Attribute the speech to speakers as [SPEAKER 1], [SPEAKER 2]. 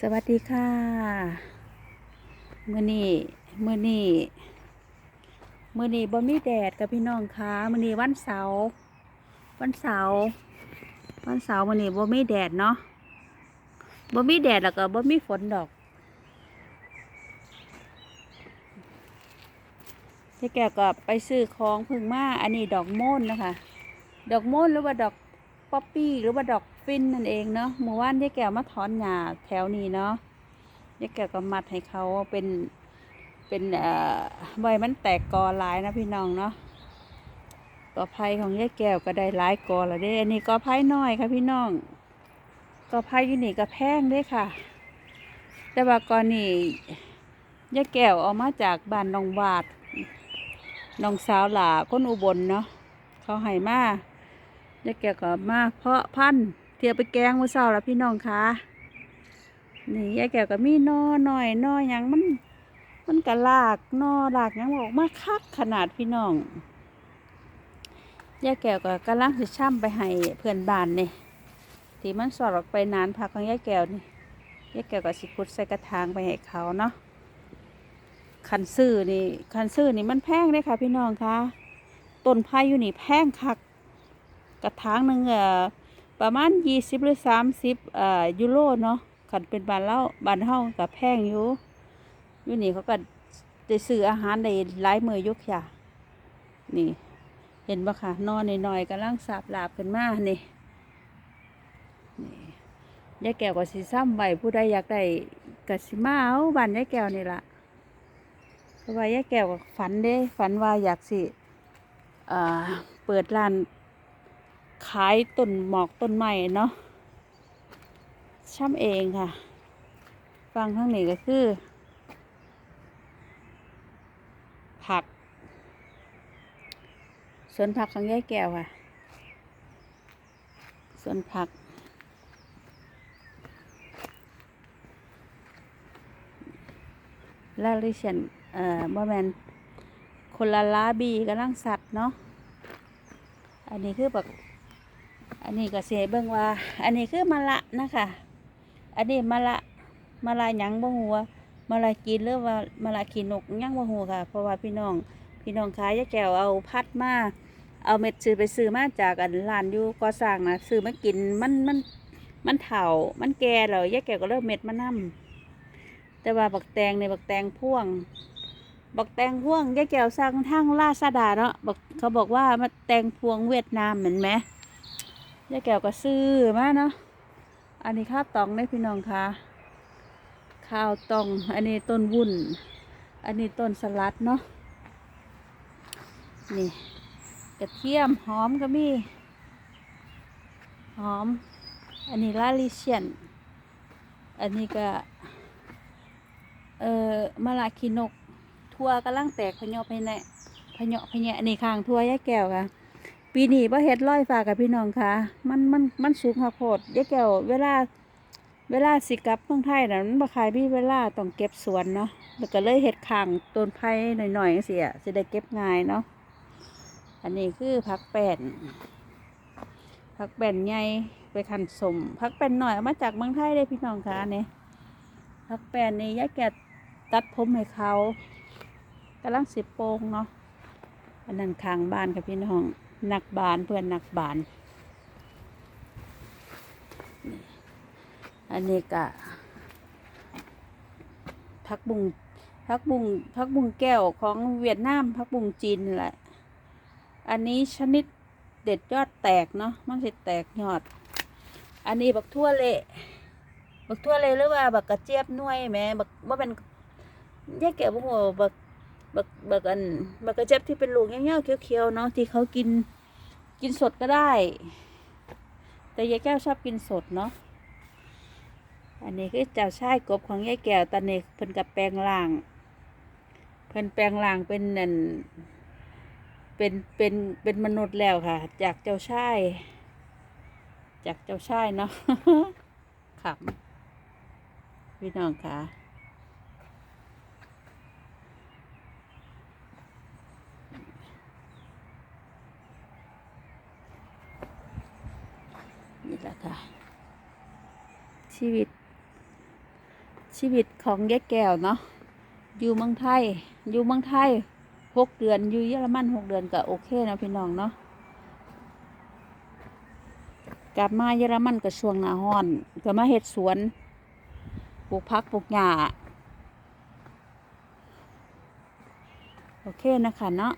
[SPEAKER 1] สวัสดีค่ะมื้อนี้มื้อนี้มื้อนี้บ่มีแดดกับพี่น้องค่ะมื้อนี้วันเสาร์วันเสาร์วันเสาร์มื้อนี้บ่มีแดดเนาะบ่มีแดดแล้วก็บ่มีฝนดอกที่แกก็ไปซื้อของพึ่งมาอันนี้ดอกโมนนะคะ ดอกโมนหรือว่าดอกป๊อปปี้หรือว่าดอก ฟินนั่นเองเนาะเมื่อวานยายแก้วมาถอนหญ้าแถวนี้เนาะยายแก้วก็มัดให้เขาเป็นเป็นเอ่อใบมันแตกกอหลายนะพี่น้องเนาะกอไผ่ของยายแก้วก็ได้หลายกอแล้วเด้ อันนี้กอไผ่น้อยค่ะพี่น้องกอไผ่อยู่นี่ก็แพงเด้ค่ะ แต่ว่ากอนี่ยายแก้วเอามาจากบ้านหนองบาดหนองสาวหลาคนอุบลเนาะเขาให้มายายแก้วก็มาเพาะพันธุ์ ทียบไปแกงมื้อเช้าแล้วพี่น้องคะนี่ยายแก้วก็มีนอหน่อยนอยังมัน มันก็ลากนอลากยังออกมาคักขนาดพี่น้องยายแก้วก็กำลังสิช่ำไปให้เพื่อนบ้านนี่ที่มันสอดออกไปนานพักของยายแก้วนี่ยายแก้วก็สิขุดใส่กระถางไปให้เขาเนาะคันซื้อนี่คันซื้อนี่มันแพงเลยค่ะ พี่น้องคะต้นไผ่อยู่นี่แพงคัก กระถางหนึ่งเอ่อ ประมาณยี่สิบหรือสามสิบอ่อยูโรเนาะขันเป็นบานเล่าบานเฮากับแพงอยู่อยู่นี่เขาก็ได้ซื้ออาหารในหลายมือยุกค่ะ นี่ เห็นปะค่ะ นอนหน่อยๆกำลังสาบลาบกันมานี่นี่ยายแก้วก็สิซ้ำไว้ผู้ใดอยากได้ก็สิมาเอาบ้านยายแก้วนี่ละเพราะว่ายายแก้วก็ฝันเด้ ฝันว่าอยากสิเอ่อเปิดร้าน ขายต้นหมอกต้นไม้เนาะช่ำเองค่ะ ฟังทั้งนี้ก็คือ ผักสวนผักของยายแก้วค่ะสวนผัก ลาลิเชนเอ่อบ่แมนคนละลาบีกำลังสัตว์เนาะ อันนี้คือแบบ อันนี้ก็เสเบิ่งว่า อันนี้คือมะละนะคะ อันนี้มะละมะละหยังบ่ฮู้ว่ามะละกินหรือว่ามะละขี้นกยังบ่ฮู้ค่ะ เพราะว่าพี่น้องพี่น้องขายยาแก้วเอาพัดมาเอาเม็ดซื้อไปซื้อมาจากอันร้านอยู่ก่อสร้างนะซื้อมากินมันมันมันเฒ่ามันแก่แล้วยาแก้วก็เริ่มเม็ดมานํแต่ว่าบักแตงในบักแตงพ่วงบักแตงพวงยาแก้วสั่งทางลาซาดาเนาะบอกเขาบอกว่ามาแตงพวงเวียดนามเหมือนไหม ยายแก้วก็ซื้อมาเนาะ อันนี้ข้าวตองได้พี่น้องคะข้าวตอง อันนี้ต้นวุ้น อันนี้ต้นสลัดเนาะ นี่กระเทียมหอมก็มี หอม อันนี้ลาลิเชียน อันนี้ก็ เอ่อมะละขีนก ทั่วกำลังแตกพะเยาะพะแนะพะเยาะพะแหนะนี่ข้างทั่วยายแก้วค่ะ ปีนี้บ่เฮ็ดร้อยฟ้ากับพี่น้องค่ะ มันมันมันสูงค่ะโพดยายแก้วเวลา เวลาสิกลับเมืองไทยน่ะมันบ่ขายมีเวลาต้องเก็บสวนเนาะแล้วก็เลยเฮ็ดข้างต้นไผ่หน่อยๆจังซี่อะสิได้เก็บง่ายเนาะอันนี้คือผักแป้นผักแป้นใหญ่ไปคันสมผักแป้นหน่อยมาจากเมืองไทยเด้พี่น้องค่ะเนี่ยผักแป้นนี่ยายแก้วตัดผมให้เขากำลังสิบโปงเนาะอันนั้นข้างบ้านค่ะพี่น้อง นักบานเพื่อนนักบาน อันนี้ก็พักบุงพักบุงพักบุงแก้วของเวียดนามพักบุงจีนแหละ อันนี้ชนิดเด็ดยอดแตกเนาะมันสิแตกยอด อันนี้บักทั่วเละบักทั่วเละหรือว่าบักกระเจี๊ยบน่วยแม่บักว่าเป็นแยกแกะบ่หัวาบัก บักบักอันบักกระเจี๊ยบที่เป็นลูกเงี้ยวๆเขียวๆเนาะที่เขากินกินสดก็ได้ แต่ยายแก้วชอบกินสดเนาะอันนี้คือเจ้าชายกบของยายแก้วตอนนี้เพิ่นกับแปลงล่าง เพิ่นแปลงล่างเป็นนั่นเป็นเป็นเป็นมนุษย์แล้วค่ะ จากเจ้าชายจากเจ้าชายเนาะขำพี่น้องค่ะ นี่แหละค่ะ ชีวิต ชีวิตของยายแก้วเนาะอยู่เมืองไทย อยู่เมืองไทยหกเดือนอยู่เยอรมันหกเดือนก็โอเคนะพี่น้องเนาะกลับมาเยอรมันก็ช่วงหน้าร้อนก็มาเฮ็ดสวนปลูกพักปลูกหญ้าโอเคนะคะเนาะ